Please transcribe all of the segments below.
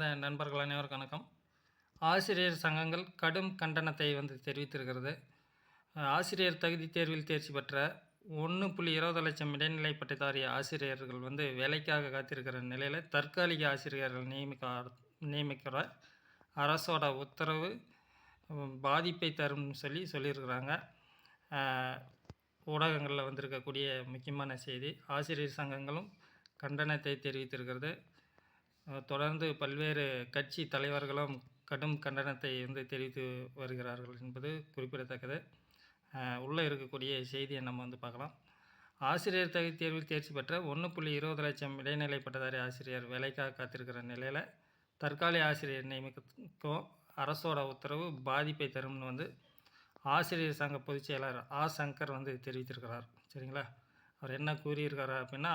நண்பர்கள் அனைவருக்கும் வணக்கம். ஆசிரியர் சங்கங்கள் கடும் கண்டனத்தை வந்து தெரிவித்திருக்கிறது. ஆசிரியர் தகுதி தேர்வில் தேர்ச்சி பெற்ற ஒன்று புள்ளி இருபது லட்சம் இடைநிலை பட்டதாரி ஆசிரியர்கள் வந்து வேலைக்காக காத்திருக்கிற நிலையில் தற்காலிக ஆசிரியர்கள் நியமிக்க நியமிக்கிற அரசோட உத்தரவு பாதிப்பை தரும்னு சொல்லி சொல்லியிருக்கிறாங்க. ஊடகங்களில் வந்திருக்கக்கூடிய முக்கியமான செய்தி ஆசிரியர் சங்கங்களும் கண்டனத்தை தெரிவித்திருக்கிறது. தொடர்ந்து பல்வேறு கட்சி தலைவர்களும் கடும் கண்டனத்தை வந்து தெரிவித்து வருகிறார்கள் என்பது குறிப்பிடத்தக்கது. உள்ளே இருக்கக்கூடிய செய்தியை நம்ம வந்து பார்க்கலாம். ஆசிரியர் தகுதி தேர்வில் தேர்ச்சி பெற்ற ஒன்று புள்ளி இருபது லட்சம் இடைநிலை பட்டதாரி ஆசிரியர் வேலைக்காக காத்திருக்கிற நிலையில் தற்காலிக ஆசிரியர் நியமிக்கும் அரசோட உத்தரவு பாதிப்பை தரும்னு வந்து ஆசிரியர் சங்க பொதுச் செயலாளர் ஆ சங்கர் வந்து தெரிவித்திருக்கிறார். சரிங்களா? அவர் என்ன கூறியிருக்காரு அப்படின்னா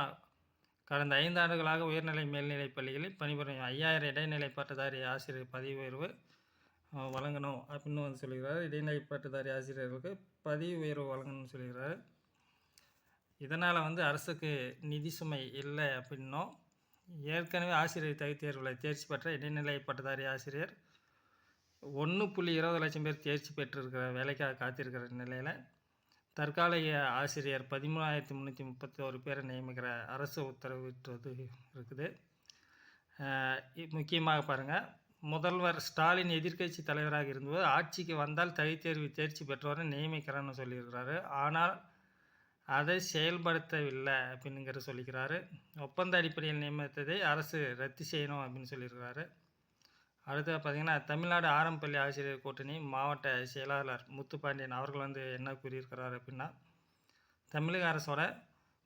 கடந்த ஐந்தாண்டுகளாக உயர்நிலை மேல்நிலைப் பள்ளிகளில் பணிபுரியும் ஐயாயிரம் இடைநிலை பட்டதாரி ஆசிரியர் பதவி உயர்வு வழங்கணும் அப்படின்னு வந்து சொல்கிறார் இடைநிலை பட்டதாரி ஆசிரியர்களுக்கு பதவி உயர்வு வழங்கணும்னு சொல்கிறார் இதனால் வந்து அரசுக்கு நிதி சுமை இல்லை அப்படின்னும். ஏற்கனவே ஆசிரியர் தகுதி தேர்வில் தேர்ச்சி பெற்ற இடைநிலை பட்டதாரி ஆசிரியர் ஒன்று புள்ளி இருபது லட்சம் பேர் தேர்ச்சி பெற்றிருக்கிற வேலைக்காக காத்திருக்கிற நிலையில் தற்காலிக ஆசிரியர் பதிமூணாயிரத்தி முந்நூற்றி முப்பத்தி ஒரு பேரை நியமிக்கிற அரசு உத்தரவிட்டது இருக்குது. முக்கியமாக பாருங்கள் முதல்வர் ஸ்டாலின் எதிர்க்கட்சி தலைவராக இருந்தபோது ஆட்சிக்கு வந்தால் தகுதி தேர்வு தேர்ச்சி பெற்றவரை நியமிக்கிறேன்னு சொல்லியிருக்கிறாரு. ஆனால் அதை செயல்படுத்தவில்லை அப்படிங்கிற சொல்லிக்கிறாரு. ஒப்பந்த அடிப்படையில் நியமித்ததை அரசு ரத்து செய்யணும் அப்படின்னு சொல்லியிருக்கிறாரு. அடுத்து பார்த்திங்கன்னா தமிழ்நாடு ஆரம்பப்பள்ளி ஆசிரியர் கூட்டணி மாவட்ட செயலாளர் முத்துப்பாண்டியன் அவர்கள் வந்து என்ன கூறியிருக்கிறார் அப்படின்னா தமிழக அரசோட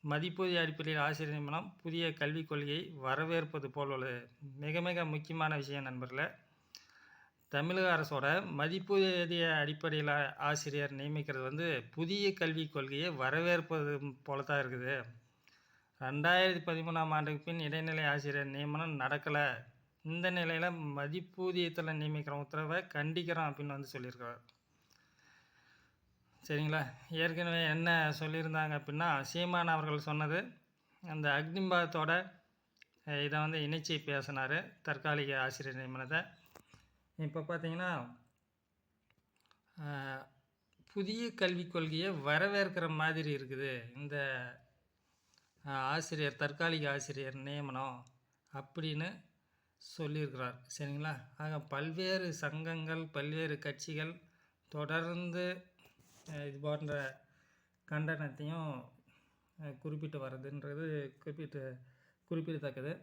மதிப்பூதிய அடிப்படையில் ஆசிரியர் நியமனம் புதிய கல்விக் கொள்கையை வரவேற்பது போல் உள்ளது. மிக மிக முக்கியமான விஷயம் நண்பர்களே தமிழக அரசோட மதிப்பூதிய அடிப்படையில் ஆசிரியர் நியமிக்கிறது வந்து புதிய கல்விக் கொள்கையை வரவேற்பது போல தான் இருக்குது. ரெண்டாயிரத்தி பதிமூணாம் ஆண்டுக்கு பின் இடைநிலை ஆசிரியர் நியமனம் நடக்கலை. இந்த நிலையில் மதிப்பூதியத்தில் நியமிக்கிற உத்தரவை கண்டிக்கிறோம் அப்படின்னு வந்து சொல்லியிருக்காரு. சரிங்களா? ஏற்கனவே என்ன சொல்லியிருந்தாங்க அப்படின்னா சீமான் அவர்கள் சொன்னது அந்த அக்னிபாதத்தோட இதை வந்து இணைச்சி பேசினார் தற்காலிக ஆசிரியர் நியமனத்தை. இப்போ பார்த்தீங்கன்னா புதிய கல்விக் கொள்கையை வரவேற்கிற மாதிரி இருக்குது. இந்த ஆசிரியர் தற்காலிக ஆசிரியர் நியமனம் அப்படின்னு சொல்லியிருக்கிறார். சரிங்களா? ஆக பல்வேறு சங்கங்கள் பல்வேறு கட்சிகள் தொடர்ந்து இது போன்ற கண்டனத்தையும் குறிப்பிட்டு வர்றதுன்றது குறிப்பிட்டு குறிப்பிடத்தக்கது.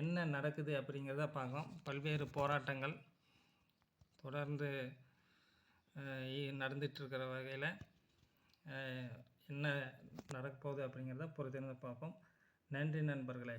என்ன நடக்குது அப்படிங்கிறத பார்க்கும் பல்வேறு போராட்டங்கள் தொடர்ந்து நடந்துகிட்ருக்கிற வகையில் என்ன நடக்கப்போகுது அப்படிங்கிறத பொறுத்திருந்து பார்ப்போம். நன்றி நண்பர்களே.